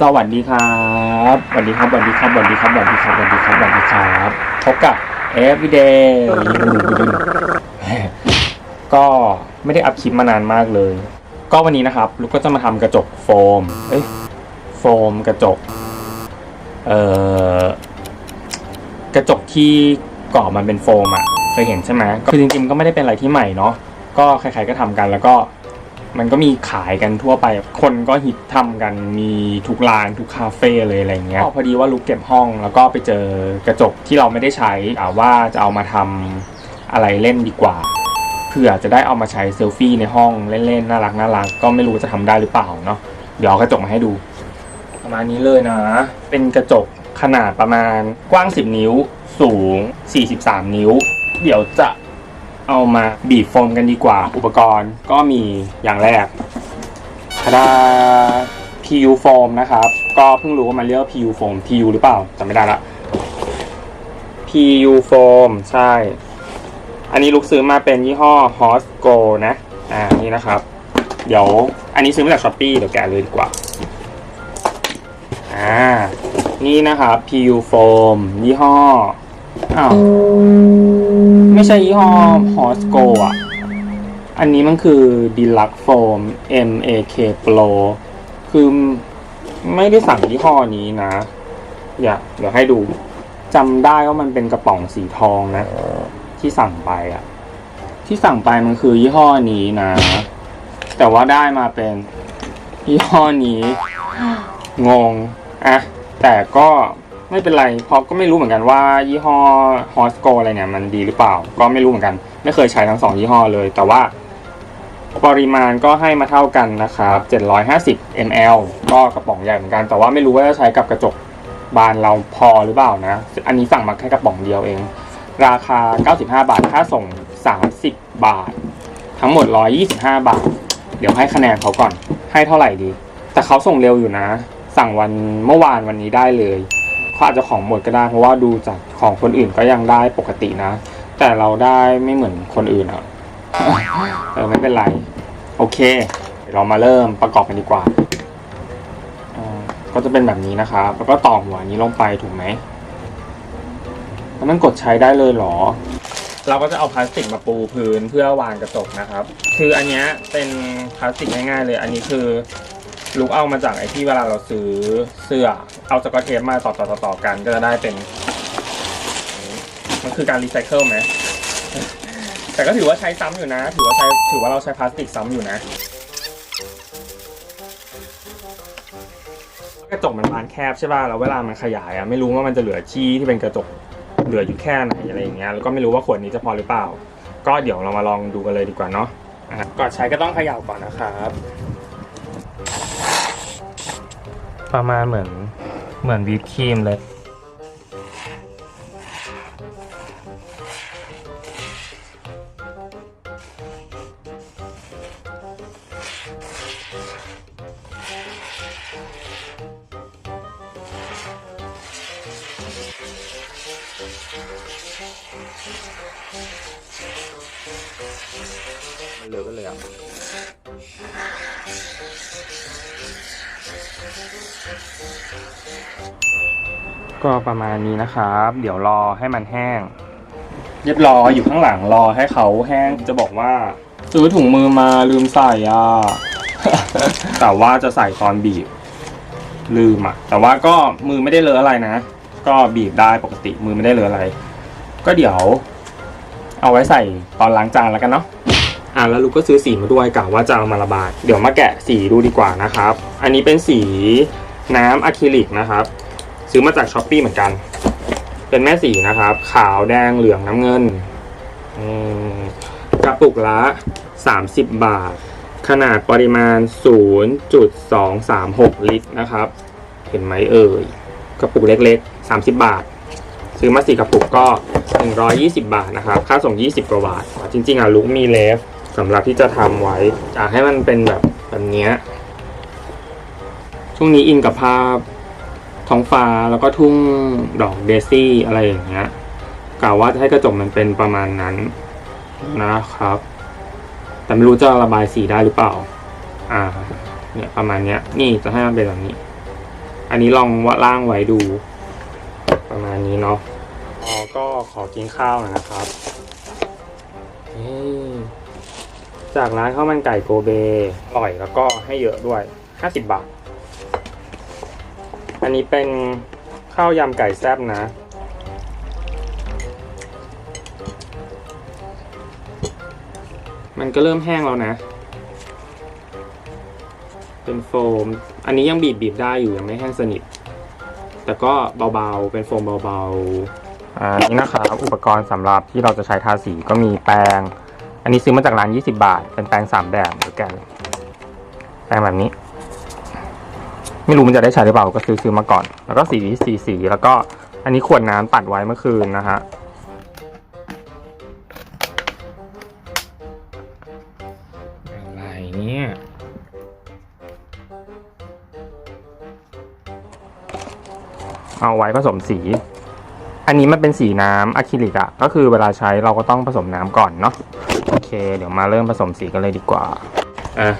สวัสดีครับสวัสดีครับสวัสดีครับสวัสดีครับสวัสดีครับสวัสดีครับสวัสดีครับพบกับ Everyday ก็ไม่ได้อัพคลิปมานานมากเลย ก็วันนี้นะครับลูกก็จะมาทำกระจกโฟม เอ้ยโฟมกระจก เอ่อกระจกที่กรอบมันเป็นโฟมอะเคยเห็นใช่ไหมคือจริงๆก็ไม่ได้เป็นอะไรที่ใหม่เนาะก็ใครๆก็ทำกันแล้วก็ มันก็มีขายกันทั่วไป คนก็ฮิตทำกันมีทุกร้านทุกคาเฟ่เลยอะไรเงี้ยพอดีว่าลุกเก็บห้องแล้วก็ไปเจอกระจกที่เราไม่ได้ใช้ว่าจะเอามาทำอะไรเล่นดีกว่าเผื่อจะได้เอามาใช้เซลฟี่ในห้องเล่นๆน่ารักน่ารักก็ไม่รู้จะทำได้หรือเปล่าเนาะเดี๋ยวกระจกมาให้ดู ประมาณนี้เลยนะ เป็นกระจกขนาดประมาณกว้าง 10 นิ้ว สูง 43 นิ้ว เดี๋ยวจะ เอามาบีบโฟมกันดีกว่า อุปกรณ์ก็มีอย่างแรกคาดา PU โฟมนะครับ ก็เพิ่งรู้ว่ามันเรียกว่า PU โฟม PU หรือเปล่าจำไม่ได้ละ PU โฟมใช่ อันนี้ลูกซื้อมาเป็นยี่ห้อ Hosco นะ อ่า นี่นะครับ เดี๋ยว อันนี้ซื้อมาจากช้อปปี้เดี๋ยวแกะเลยดีกว่า อ่า นี่นะครับ PU Foam ยี่ห้อ อ้าว ไม่ใช่ยี่ห้อ Hosco อะ อันนี้มันคือ Deluxe Foam MAK Pro คือไม่ได้สั่งยี่ห้อนี้นะอย่าเดี๋ยวให้ดูจำได้ว่ามันเป็นกระป๋องสีทองนะ ที่สั่งไปอะ ที่สั่งไปมันคือยี่ห้อนี้นะ แต่ว่าได้มาเป็นยี่ห้อนี้ งงอะแต่ก็ ไม่เป็นไร เพราะก็ไม่รู้เหมือนกันว่ายี่ห้อ h o s c o อะไรเนี่ยมันดีหรือเปล่า ก็ไม่รู้เหมือนกัน ไม่เคยใช้ทั้งสองยี่ห้อเลย แต่ว่าปริมาณก็ให้มาเท่ากันนะครับ 750 ml ก็กระป๋องใหญ่เหมือนกัน แต่ว่าไม่รู้ว่าจะใช้กับกระจกบานเราพอหรือเปล่านะ อันนี้สั่งมาแค่กระป๋องเดียวเอง ราคา 95 บาท ค่าส่ง 30 บาท ทั้งหมด 125 บาท เดี๋ยวให้คะแนนเขาก่อน ให้เท่าไหร่ดี แต่เขาส่งเร็วอยู่นะ สั่งวันเมื่อวานวันนี้ได้เลย เขาอาจจะของหมดก็ได้ เพราะว่าดูจากของคนอื่นก็ยังได้ปกตินะ แต่เราได้ไม่เหมือนคนอื่นอะเออไม่เป็นไร โอเค เรามาเริ่มประกอบกันดีกว่า ก็จะเป็นแบบนี้นะครับแล้วก็ต่อหัวนี้ลงไปถูกไหมมันกดใช้ได้เลยเหรอ เราก็จะเอาพลาสติกมาปูพื้นเพื่อวางกระจกนะครับ คืออันนี้เป็นพลาสติกง่ายๆเลย อันนี้คือลูกเอามาจากไอที่เวลาเราซื้อเสื้อ เอาสกอตเทปมาต่อต่อต่อต่อกันก็จะได้เป็น มันคือการรีไซเคิลไหมแต่ก็ถือว่าใช้ซ้ำอยู่นะ ถือว่าใช้ถือว่าเราใช้พลาสติกซ้ำอยู่นะกระจกมันบานแคบใช่ป่ะแล้วเวลามันขยายอะไม่รู้ว่ามันจะเหลือที่ที่เป็นกระจกเหลืออยู่แค่ไหนอะไรอย่างเงี้ยแล้วก็ไม่รู้ว่าขวดนี้จะพอหรือเปล่า ก็เดี๋ยวเรามาลองดูกันเลยดีกว่าเนาะอะก่อนใช้ก็ต้องเขย่าก่อนนะครับ ประมาณเหมือน เหมือนวิปครีมเลย มันเหลือกันเลยอะ ก็ประมาณนี้นะครับ เดี๋ยวรอให้มันแห้ง เรียบร้อยอยู่ข้างหลังรอให้เขาแห้งจะบอกว่า ซื้อถุงมือมาลืมใส่อะ แต่ว่าจะใส่ตอนบีบ ลืมอะ แต่ว่าก็มือไม่ได้เลอะอะไรนะ ก็บีบได้ปกติมือไม่ได้เลอะอะไร ก็เดี๋ยว เอาไว้ใส่ตอนล้างจานแล้วกันเนาะอ่าแล้วลูกก็ซื้อสีมาด้วยกะว่าจะเอามาระบายเดี๋ยวมาแกะสีดูดีกว่านะครับ อันนี้เป็นสีน้ำอะคริลิกนะครับ ซื้อมาจากช้อปปีเหมือนกัน เป็นแม่สีนะครับ ขาวแดงเหลืองน้ำเงินกระปุกละ 30 บาท ขนาดปริมาณ 0.236 ลิตรนะครับ เห็นไหมเอ่ย กระปุกเล็กๆ 30 บาท ซื้อมาสี่กระปุกก็ 120 บาทนะครับ ค่าส่ง 20 กว่าบาท จริงๆอะลุกมีเลฟสำหรับที่จะทำไว้อยากให้มันเป็นแบบแบบนี้ช่วงนี้อินกับภาพ ท้องฟ้าแล้วก็ทุ่งดอกเดซี่อะไรอย่างเงี้ยกล่าวว่าจะให้กระจกมันเป็นประมาณนั้นนะครับ แต่ไม่รู้จะระบายสีได้หรือเปล่า อ่า เนี่ยประมาณเนี้ย นี่จะให้มันเป็นแบบนี้ อันนี้ลองว่าล่างไว้ดู ประมาณนี้เนาะอ๋อก็ขอกินข้าวหน่อยนะครับจากร้านข้าวมันไก่โกเบอร่อยแล้วก็ให้เยอะด้วย 50 บาท อันนี้เป็นข้าวยำไก่แซ่บนะ มันก็เริ่มแห้งแล้วนะ เป็นโฟม อันนี้ยังบีบบีบได้อยู่ยังไม่แห้งสนิท แต่ก็เบาๆ เป็นโฟมเบาๆอ่านี่นะครับ อุปกรณ์สำหรับที่เราจะใช้ทาสีก็มีแปรง อันนี้ซื้อมาจากร้าน 20 บาท เป็นแปรงสามแบบเดียวกัน แปรงแบบนี้ ไม่รู้มันจะได้ใช้หรือเปล่าก็ซื้อซื้อมาก่อน แล้วก็สีสีสีแล้วก็อันนี้ขวดน้ำตัดไว้เมื่อคืนนะฮะอะไรเนี่ยเอาไว้ผสมสี อันนี้มันเป็นสีน้ำอะคริลิกอะก็คือเวลาใช้เราก็ต้องผสมน้ำก่อนเนาะโอเค เดี๋ยวมาเริ่มผสมสีกันเลยดีกว่าอะ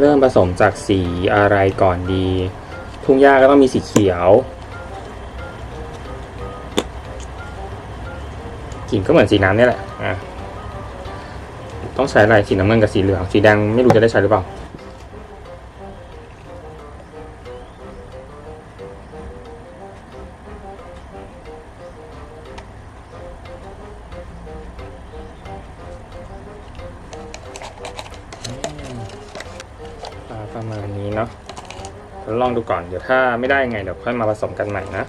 เริ่มผสมจากสีอะไรก่อนดี ทุ่งหญ้าก็ต้องมีสีเขียวกลิ่นก็เหมือนสีน้ำนี่แหละอะต้องใช้อะไรสีน้ำเงินกับสีเหลือง สีแดงไม่รู้จะได้ใช้หรือเปล่า ลองดูก่อน เดี๋ยวถ้าไม่ได้ยังไงเดี๋ยวค่อยมาผสมกันใหม่นะ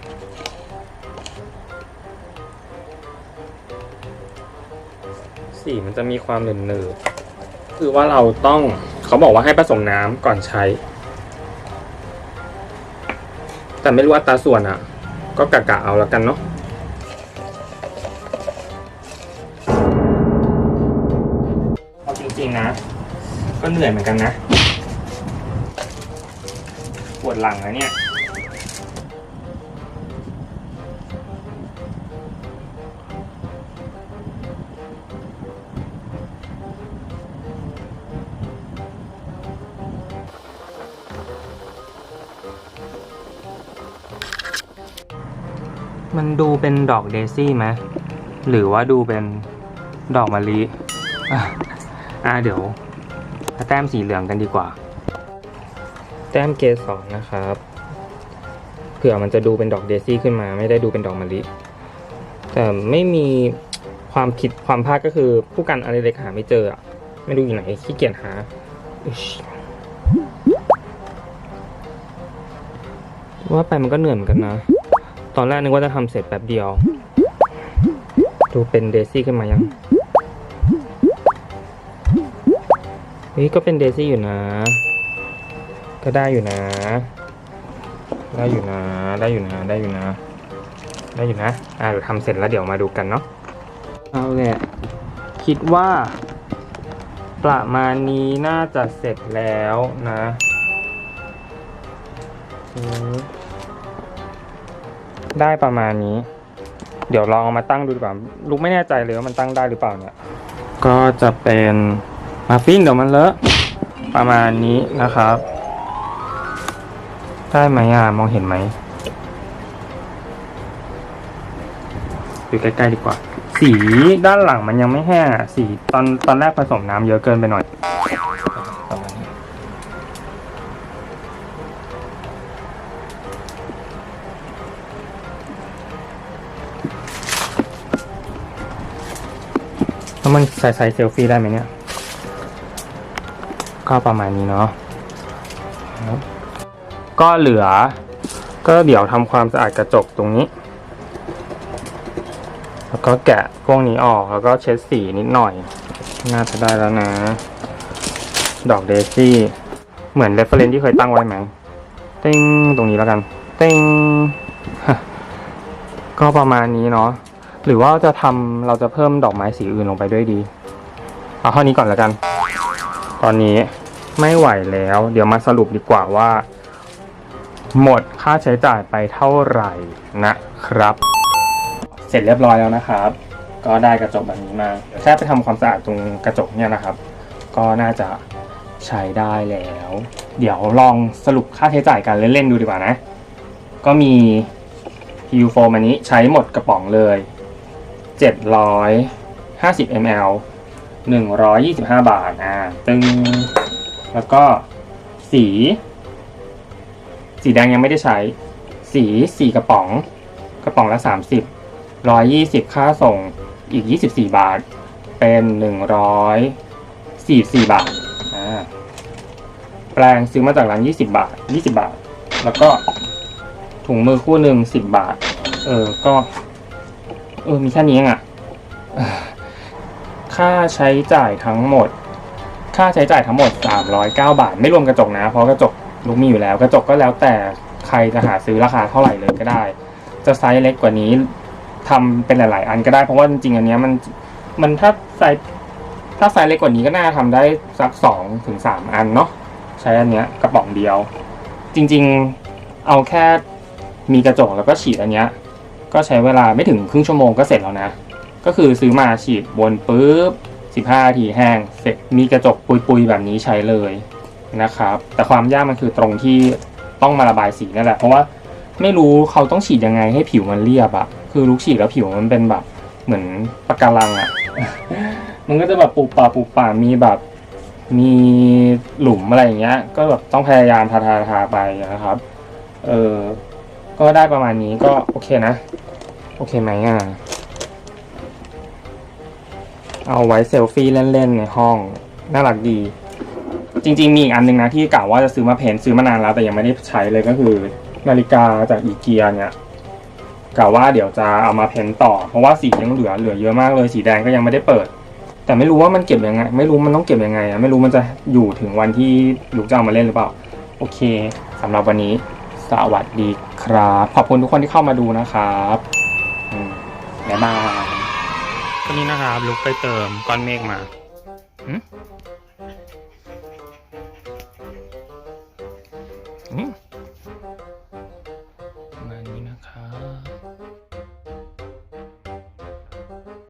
สีมันจะมีความเหนืดๆคือว่าเราต้องเขาบอกว่าให้ผสมน้ำก่อนใช้ แต่ไม่รู้อัตราส่วนอะ ก็กะกะเอาแล้วกันเนาะเอาจริงๆนะ ก็เหนื่อยเหมือนกันนะ วดหลังนะเนี่ย มันดูเป็นดอกเดซี่ไหมหรือว่าดูเป็นดอกมะลิอะเดี๋ยวแต้มสีเหลืองกันดีกว่า แต้มเกสรนะครับ เผื่อมันจะดูเป็นดอกเดซี่ขึ้นมา ไม่ได้ดูเป็นดอกมะลิแต่ไม่มีความผิดความพลาดก็คือผู้กันอะไรเล็กหาไม่เจออะไม่รู้อยู่ไหนขี้เกียจหาว่าไปมันก็เหนื่อยเหมือนกันนะ ตอนแรกนึกว่าจะทำเสร็จแป๊บเดียว ดูเป็นเดซี่ขึ้นมายังเฮ้ยก็เป็นเดซี่อยู่นะ ก็ได้อยู่นะ ได้อยู่นะ ได้อยู่นะ ได้อยู่นะ ได้อยู่นะ อ่าเดี๋ยวทำเสร็จแล้วเดี๋ยวมาดูกันเนาะ เอาแหละคิดว่า ประมาณนี้น่าจะเสร็จแล้วนะได้ประมาณนี้ เดี๋ยวลองเอามาตั้งดูดีกว่าลูกไม่แน่ใจเลยว่ามันตั้งได้หรือเปล่าเนี่ย ก็จะเป็นมาฟินเดี๋ยวมันเลอะประมาณนี้นะครับ ได้ไหมอะ มองเห็นไหมดูใกล้ๆดีกว่า สีด้านหลังมันยังไม่แห้งอะ สีตอนตอนแรกผสมน้ำเยอะเกินไปหน่อยแล้วมันใส่ใส่เซลฟี่ได้ไหมเนี่ย ก็ประมาณนี้เนาะ ก็เหลือ ก็เดี๋ยวทำความสะอาดกระจกตรงนี้ แล้วก็แกะพวกนี้ออกแล้วก็เช็ดสีนิดหน่อย น่าจะได้แล้วนะ ดอกเดซี่เหมือนเรฟเฟรนที่เคยตั้งไว้ไหมเต้งตรงนี้แล้วกันเต้งก็ประมาณนี้เนาะหรือว่าจะทำเราจะเพิ่มดอกไม้สีอื่นลงไปด้วยดี เอาเท่านี้ก่อนแล้วกัน ตอนนี้ไม่ไหวแล้ว เดี๋ยวมาสรุปดีกว่าว่า หมดค่าใช้จ่ายไปเท่าไหร่นะครับ เสร็จเรียบร้อยแล้วนะครับ ก็ได้กระจกแบบนี้มาแค่ไปทำความสะอาดตรงกระจกเนี่ยนะครับ ก็น่าจะใช้ได้แล้ว เดี๋ยวลองสรุปค่าใช้จ่ายกันเล่นๆดูดีกว่านะ ก็มี PU f o อันนี้ใช้หมดกระป๋องเลย 750 ml 125 บาทอ่าตึงแล้วก็สี สีแดงยังไม่ได้ใช้ สีสี่กระป๋อง กระป๋องละ 30 120 ค่าส่งอีก 24 บาท เป็น 144 บาทอ่าแปลงซื้อมาจากร้าน 20 บาท 20 บาท แล้วก็ถุงมือคู่หนึ่ง10 บาท เออ ก็ เออ มีแค่นี้เองอะค่าใช้จ่ายทั้งหมด ค่าใช้จ่ายทั้งหมด 309 บาท ไม่รวมกระจกนะ เพราะกระจก ลุกมีอยู่แล้ว กระจกก็แล้วแต่ใครจะหาซื้อราคาเท่าไหร่เลยก็ได้ จะไซส์เล็กกว่านี้ทำเป็นหลาย ๆ อันก็ได้เพราะว่าจริงๆอันเนี้ยมันมันถ้าไซส์ถ้าไซส์เล็กกว่านี้ก็น่าทำได้สักสองถึงสามอันเนาะใช้อันเนี้ยกระป๋องเดียว จริงๆเอาแค่มีกระจกแล้วก็ฉีดอันเนี้ยก็ใช้เวลาไม่ถึงครึ่งชั่วโมงก็เสร็จแล้วนะ ก็คือซื้อมาฉีดวนปุ๊บ15นาทีแห้งเสร็จมีกระจกปุยๆแบบนี้ใช้เลย นะครับ แต่ความยากมันคือตรงที่ต้องมาระบายสีนั่นแหละ เพราะว่าไม่รู้เขาต้องฉีดยังไงให้ผิวมันเรียบอะคือลูกฉีดแล้วผิวมันเป็นแบบเหมือนปะการังอะมันก็จะแบบปุบป่าปุบป่ามีแบบมีหลุมอะไรอย่างเงี้ย ก็แบบต้องพยายามทาทาทาไปนะครับ เออก็ได้ประมาณนี้ก็โอเคนะ โอเคไหมอะ เอาไว้เซลฟี่เล่นๆในห้อง น่ารักดี จริง ๆ มีอีกอันหนึงนะที่กะว่าจะซื้อมาเพ้นท์ซื้อมานานแล้วแต่ยังไม่ได้ใช้เลยก็คือ นาฬิกาจากอีเกียเนี่ยกะว่าเดี๋ยวจะเอามาเพ้นท์ต่อ เพราะว่าสียังเหลือเหลือเยอะมากเลยสีแดงก็ยังไม่ได้เปิด แต่ไม่รู้ว่ามันเก็บยังไง ไม่รู้มันต้องเก็บยังไงอะไม่รู้มันจะอยู่ถึงวันที่ลูกจะเอามาเล่นหรือเปล่า โอเคสำหรับวันนี้สวัสดีครับ ขอบคุณทุกคนที่เข้ามาดูนะครับอืมบ๊ายบายก็นี้นะครับลุกไปเติมก้อนเมฆมาหึ